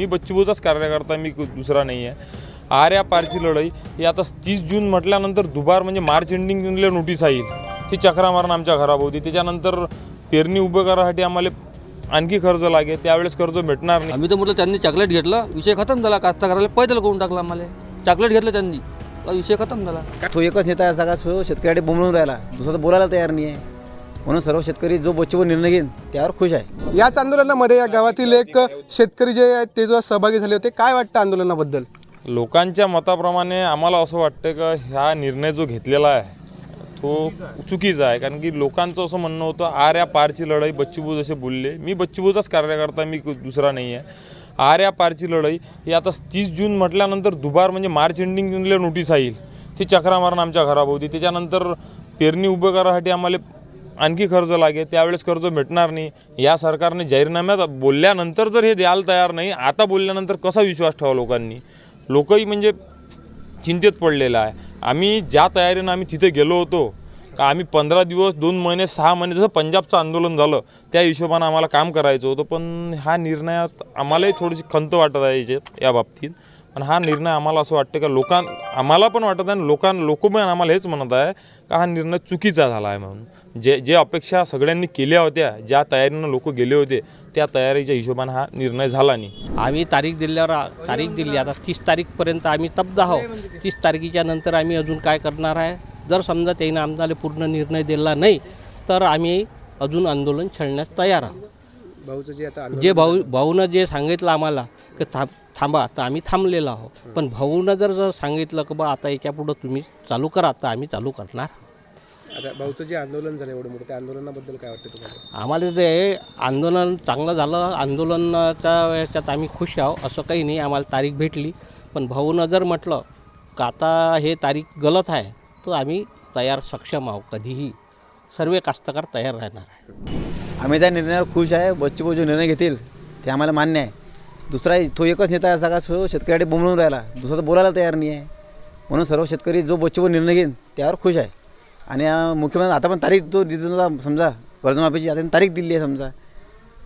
मी बच्चूभाऊचाच कार्यकर्ता मी कु- दुसरा नाही आहे. आर्या पारची लढाई ही आता तीस जून म्हटल्यानंतर दुबार म्हणजे मार्च एंडिंगला नोटीस येईल ती चक्रा मारून आमच्या घराभोवती. त्याच्यानंतर पेरणी उभं करायसाठी आम्हाला आणखी कर्ज लागेल. त्यावेळेस कर्ज भेटणार नाही. आम्ही तर म्हटलं त्यांनी चॉकलेट घेतलं विषय खतम झाला. कास्तकाराला पैदल करून टाकला आम्हाला. चॉकलेट घेतलं त्यांनी. विषय खतम झाला. तो एकच नेता आहे सगळा सो शेतकऱ्यासाठी बोंबलून राहिला. दुसरा तर बोलायला तयार नाही आहे म्हणून सर्व शेतकरी जो बच्चूवर निर्णय घेईन त्यावर खुश आहे. याच आंदोलनामध्ये या गावातील एक शेतकरी जे आहेत ते जो सहभागी झाले होते काय वाटतं आंदोलनाबद्दल? लोकांच्या मताप्रमाणे आम्हाला असं वाटतं का ह्या निर्णय जो घेतलेला आहे तो चुकीचा आहे. कारण की लोकांचं असं म्हणणं होतं आर्या पारची लढाई बच्चूभाऊ जसे बोलले. मी बच्चूभाऊचाच कार्यकर्ता मी कु- दुसरा नाही आहे आर्या पारची लढाई ही आता तीस जून म्हटल्यानंतर दुबार म्हणजे मार्च एंडिंगला नोटीस येईल. ती चक्रा मारून आमच्या घराभोवती. त्याच्यानंतर पेरणी उभं करायसाठी आम्हाला आणखी कर्ज लागेल त्यावेळेस कर्ज भेटणार नाही. या सरकारने जाहीरनाम्यात बोलल्यानंतर जर हे द्यायला तयार नाही आता बोलल्यानंतर कसा विश्वास ठेवा लोकांनी? लोकही म्हणजे चिंतेत पडलेलं आहे. आम्ही ज्या तयारीनं आम्ही तिथे गेलो होतो का आम्ही पंधरा दिवस दोन महिने सहा महिने जसं पंजाबचं आंदोलन झालं त्या हिशोबानं आम्हाला काम करायचं होतं. पण ह्या निर्णयात आम्हालाही थोडीशी खंत वाटत आहे याच्यात या बाबतीत पण हा निर्णय आम्हाला असं वाटतं का लोकां आम्हाला पण वाटत आहे आणि लोकां लोक पण आम्हाला हेच म्हणत आहे का हा निर्णय चुकीचा झाला आहे म्हणून. जे जे अपेक्षा सगळ्यांनी केल्या होत्या ज्या तयारीनं लोक गेले होते त्या तयारीच्या हिशोबानं हा निर्णय झाला नाही. आम्ही तारीख दिल्यावर तारीख दिली आता तीस तारीखपर्यंत आम्ही तब्द आहोत. तीस तारखेच्या नंतर आम्ही अजून काय करणार आहे? जर समजा त्याने आम्हाला पूर्ण निर्णय दिला नाही तर आम्ही अजून आंदोलन छेडण्यास तयार आहोत. भाऊचं जे आता जे भाऊ भाऊनं जे सांगितलं आम्हाला की थांब थांबा तर आम्ही थांबलेलो आहोत. पण भाऊनं जर जर सांगितलं की बा आता याच्यापुढं तुम्ही चालू करा तर आम्ही चालू करणार. आता भाऊचं जे आंदोलन झालं एवढं मोठं त्या आंदोलनाबद्दल काय वाटतं तुम्हाला? आम्हाला ते आंदोलन चांगलं झालं आंदोलनाच्या याच्यात आम्ही खुश आहो असं काही नाही आम्हाला तारीख भेटली. पण भाऊनं जर म्हटलं का आता हे तारीख गलत आहे तर आम्ही तयार सक्षम आहोत कधीही. सर्व कास्तकार तयार राहणार आहे. आम्ही त्या निर्णयावर खुश आहे बच्चूभाऊ जो निर्णय घेतील ते आम्हाला मान्य आहे. दुसरा तो एकच नेता आहे सगळा सो शेतकऱ्यासाठी बोंबलून राहिला. दुसरा तर बोलायला तयार नाही आहे. म्हणून सर्व शेतकरी जो बच्चूवर निर्णय घेईन त्यावर खुश आहे. आणि मुख्यमंत्री आता पण तारीख तो दिला समजा कर्जमाफीची आता तारीख दिली आहे समजा.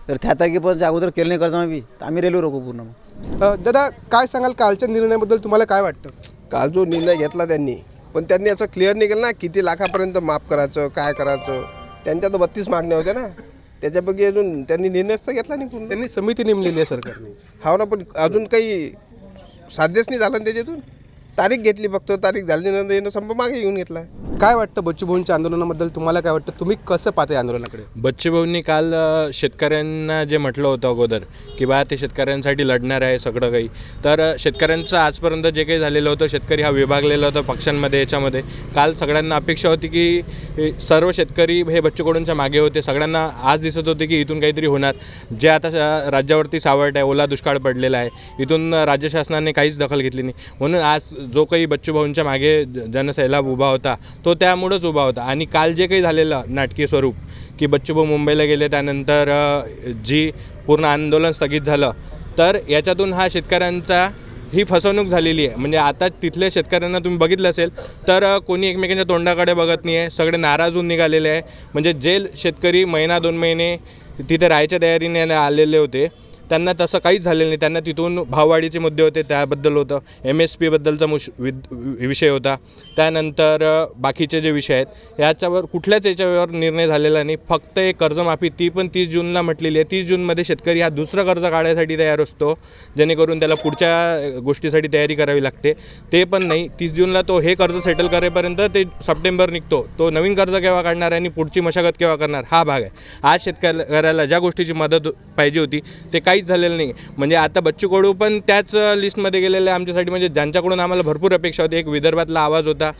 तर त्या तारखेपर्यंत अगोदर केलं नाही कर्जमाफी तर आम्ही रेल्वे रोखू पूर्ण मग. दादा काय सांगाल कालच्या निर्णयाबद्दल तुम्हाला काय वाटतं? काल जो निर्णय घेतला त्यांनी पण त्यांनी असं क्लिअर नाही केलं ना किती लाखापर्यंत माफ करायचं काय करायचं त्यांच्या तर बत्तीस मागण्या होत्या ना. त्याच्यापैकी अजून त्यांनी निर्णयच तर घेतला नाही पूर्ण. त्यांनी समिती नेमलेली आहे सरकारने. हा ना पण अजून काही साध्यच नाही झालं ना त्याच्यातून? तारीख घेतली फक्त तारीख झाल्यानंतर यानं संप मागे घेऊन घेतला. काय वाटतं बच्चूभाऊंच्या आंदोलनाबद्दल? तुम्हाला काय वाटतं? तुम्ही कसं पाहता या आंदोलनाकडे बच्चूभाऊंनी काल अ, शेतकऱ्यांना जे म्हटलं होतं अगोदर की बा ते शेतकऱ्यांसाठी लढणार आहे सगळं काही. तर अ, शेतकऱ्यांचं आजपर्यंत जे काही झालेलं होतं शेतकरी हा विभागलेला होता पक्षांमध्ये याच्यामध्ये. काल सगळ्यांना अपेक्षा होती की सर्व शेतकरी हे बच्चूकडूनच्या मागे होते. सगळ्यांना आज दिसत होते की इथून काहीतरी होणार. जे आता श- राज्यावरती सावट आहे ओला दुष्काळ पडलेला आहे. इथून राज्य शासनाने काहीच दखल घेतली नाही. म्हणून आज जो काही बच्चूभाऊंच्या मागे जनसैलाब उभा होता तो त्यामुळंच उभा होता. आणि काल जे काही झालेलं नाटकीय स्वरूप की बच्चूभाऊ मुंबईला गेले त्यानंतर जी पूर्ण आंदोलन स्थगित झालं तर याच्यातून हा शेतकऱ्यांचा ही फसवणूक झालेली आहे. म्हणजे आता तिथल्या शेतकऱ्यांना तुम्ही बघितलं असेल तर कोणी एकमेकांच्या तोंडाकडे बघत नाही आहे. सगळे नाराज होऊन निघालेले आहे. म्हणजे जे शेतकरी महिना दोन महिने तिथे राहायच्या तयारीने आलेले होते त्यांना तसं काहीच झालेलं नाही. त्यांना तिथून भाववाढीचे मुद्दे होते त्याबद्दल होतं. एम एस पीबद्दलचा मुश विद विषय होता. त्यानंतर बाकीचे जे विषय आहेत याच्यावर कुठल्याच याच्यावर निर्णय झालेला नाही. फक्त एक कर्जमाफी ती पण तीस जूनला म्हटलेली आहे. तीस जूनमध्ये शेतकरी हा दुसरं कर्ज काढायसाठी तयार असतो जेणेकरून त्याला पुढच्या गोष्टीसाठी तयारी करावी लागते. ते पण नाही. तीस जूनला तो हे कर्ज सेटल करेपर्यंत ते सप्टेंबर निघतो. तो नवीन कर्ज केव्हा काढणार आहे आणि पुढची मशागत केव्हा करणार हा भाग आहे. आज शेतकऱ्याला ज्या गोष्टीची मदत पाहिजे होती ते काय काहीच झालेलं नाही. म्हणजे आता बच्चू कडू पण त्याच लिस्टमध्ये गेलेले आहे आमच्यासाठी. म्हणजे ज्यांच्याकडून आम्हाला भरपूर अपेक्षा होती. एक विदर्भातला आवाज होता.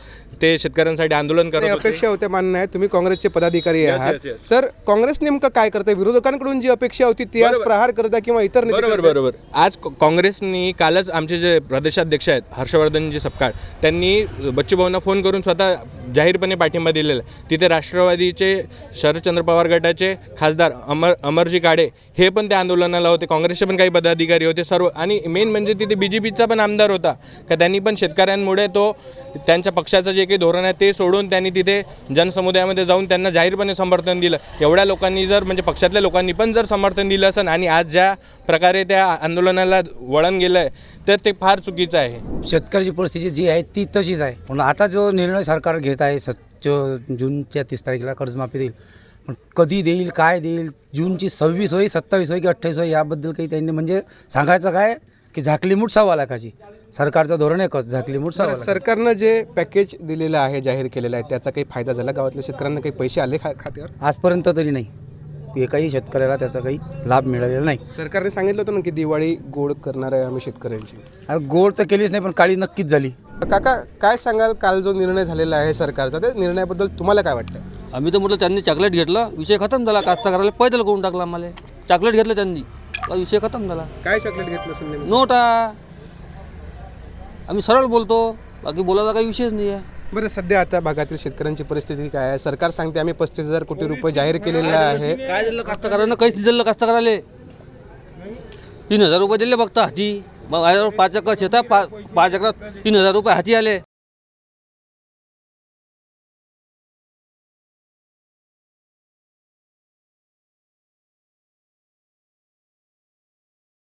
ते शेतकऱ्यांसाठी आंदोलन करत अपेक्षा होत्या मान्य आहे. तुम्ही काँग्रेसचे पदाधिकारी आहात. तर काँग्रेस नेमकं काय करते विरोधकांकडून जी अपेक्षा होती ती आज प्रहार करता किंवा इतर बरोबर. बरोबर. आज काँग्रेसनी कालच आमचे जे प्रदेशाध्यक्ष आहेत हर्षवर्धनजी सपकाळ त्यांनी बच्चूभाऊंना फोन करून स्वतः जाहीरपणे पाठिंबा दिलेला आहे. तिथे राष्ट्रवादीचे शरदचंद्र पवार गटाचे खासदार अमर अमरजी काळे हे पण त्या आंदोलनाला होते. काँग्रेसचे पण काही पदाधिकारी होते सर्व. आणि मेन म्हणजे तिथे बी जे पीचा पण आमदार होता. का त्यांनी पण शेतकऱ्यांमुळे तो त्यांच्या पक्षाचं जे काही धोरण आहे ते सोडून त्यांनी तिथे जनसमुदायामध्ये जाऊन त्यांना जाहीरपणे समर्थन दिलं. एवढ्या लोकांनी जर म्हणजे पक्षातल्या लोकांनी पण जर समर्थन दिलं असेल आणि आज ज्या प्रकारे त्या आंदोलनाला वळण गेलं आहे तर ते फार चुकीचं आहे. शेतकऱ्याची परिस्थिती जी आहे ती तशीच आहे. पण आता जो निर्णय सरकार घेत आहे स जो जूनच्या तीस तारखेला कर्जमाफी देईल. पण कधी देईल काय देईल जूनची सव्वीस होई सत्तावीस होई की अठ्ठावीस होई याबद्दल काही त्यांनी म्हणजे सांगायचं काय की झाकली मूठ सव्वा लाखाची. सरकारचं धोरण एकच झाकली मूठ सव्वा लाख सरकारनं जे पॅकेज दिलेलं आहे जाहीर केलेलं आहे त्याचा काही फायदा झाला गावातल्या शेतकऱ्यांना? काही पैसे आले खा खात्यावर? आजपर्यंत तरी नाही. एकाही शेतकऱ्याला त्याचा काही लाभ मिळालेला नाही. सरकारने सांगितलं होतं ना की दिवाळी गोड करणार आहे आम्ही शेतकऱ्यांची. गोड तर केलीच नाही पण काळी नक्कीच झाली. काका काय सांगाल? काल जो निर्णय झालेला आहे सरकारचा त्या निर्णयाबद्दल तुम्हाला काय वाटतं? आम्ही तर म्हटलं त्यांनी चॉकलेट घेतलं विषय खतम झाला. कास्तकाराला पैदल करून टाकला आम्हाला. चॉकलेट घेतलं त्यांनी. का विषय खतम झाला. काय चॉकलेट घेतलं असेल? नोटा. आम्ही सरळ बोलतो. बाकी बोलायला काही विषयच नाही आहे. बरं सध्या आता भागातील शेतकऱ्यांची परिस्थिती काय आहे? सरकार सांगते आम्ही पस्तीस हजार कोटी रुपये जाहीर केलेले आहे. काय दिलं कास्तकारांना काहीच नाही दिलं कास्तकाराले तीन हजार रुपये दिले बघता हाती मग पाच एकर शेतात पा पाच एकरात तीन हजार रुपये हाती आले.